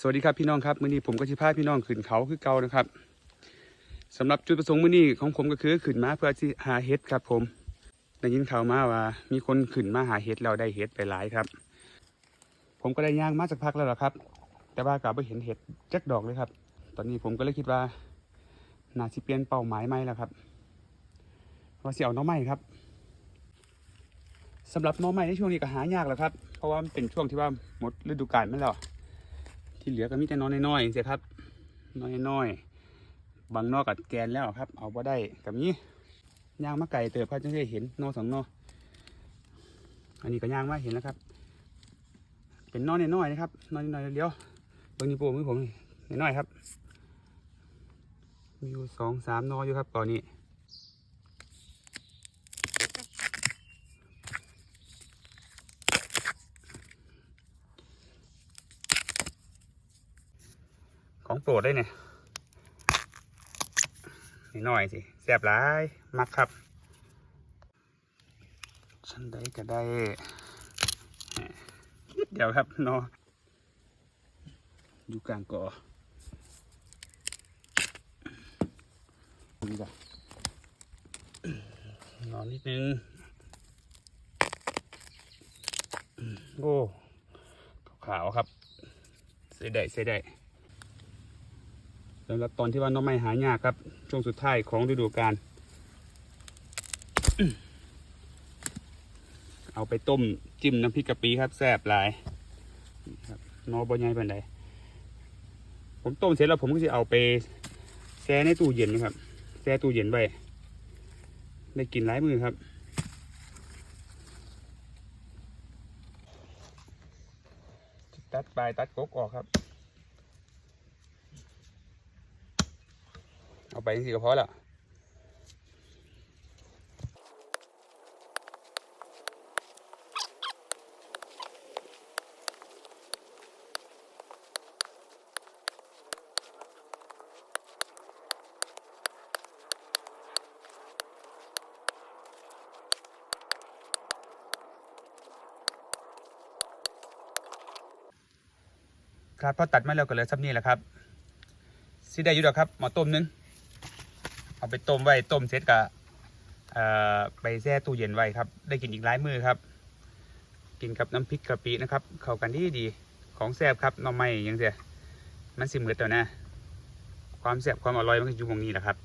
สวัสดีครับพี่น้องครับมื้อนี้ผมก็สิพาพี่น้องขึ้นเขาคือเก่านะครับสำหรับจุดประสงค์มื้อนี้ของผมก็คือขึ้นมาเพื่อที่หาเห็ดครับ ผมได้ยินข่าวมาว่า มีคนขึ้นมาหาเห็ดแล้วได้เห็ดไปหลายครับ ผมก็ได้ย่างมาสักพักแล้วล่ะครับ แต่ว่ากลับไปเห็นเห็ดจักดอกเลยครับ ตอนนี้ผมก็เลยคิดว่าน่าสิเปลี่ยนเป้าหมายใหม่แล้วครับว่าสิเอาน้องไม้ครับสำหรับน้องไม้ในช่วงนี้ก็หายากแล้วครับ เพราะว่ามันเป็นช่วงที่ว่าหมดฤดูกาลไมันแล้ว ที่เหลือก็มีแต่น้อยน้อยๆเสียครับน้อยน้อยๆบางนอกกับแกนแล้วครับ เอาบ่ได้กับนี้ย่างมาไก่เติบพระจะได้เห็นนอสองนออันนี้ก็ย่างมาเห็นแล้วครับ เป็นนอน้อยๆนะครับนอน้อยๆเดียวเบิ้งนิ้วโป้งมือผมนี่น้อยๆครับ มีอยู่สองสามนออยู่ครับตอนนี้ ของโปรดได้เนี่ยนิดหน่อยสิแซ่บหลายมักครับฉันได้ก็ได้นิดเดียวครับนออยู่กลางก่อนี่จ้ะนอนนิดนึง โอ้ขาวครับ เสียได้เสียได้ สำหรับตอนที่ว่าน้องไม้หายากครับ ช่วงสุดท้ายของฤดูกาลเอาไปต้มจิ้มน้ำพริกกะปิครับแซ่บหลายนี่ครับนอบใหญ่ปานใดผมต้มเสร็จแล้วผมก็จะเอาไปแช่ในตู้เย็นนะครับแช่ตู้เย็นไว้ได้กินหลายมือครับตัดปลายตัดกกออกครับ เอาไปสิก็พอแล้วครับพอตัดมาแล้วก็เหลือซับนี่แหละครับสิได้อยู่ดอกครับหมอต้มหนึง เอาไปต้มไว้ต้มเสร็จก็ไปแช่ตู้เย็นไว้ครับ ได้กินอีกหลายมือครับ กินกับน้ำพริกกะปินะครับ เข้ากันที่ดีของแซ่บครับน้องไม้ยังเสียมันสิเมือตัวนะ ความแซ่บความอร่อยมันก็อยู่ตรงนี้แหละครับ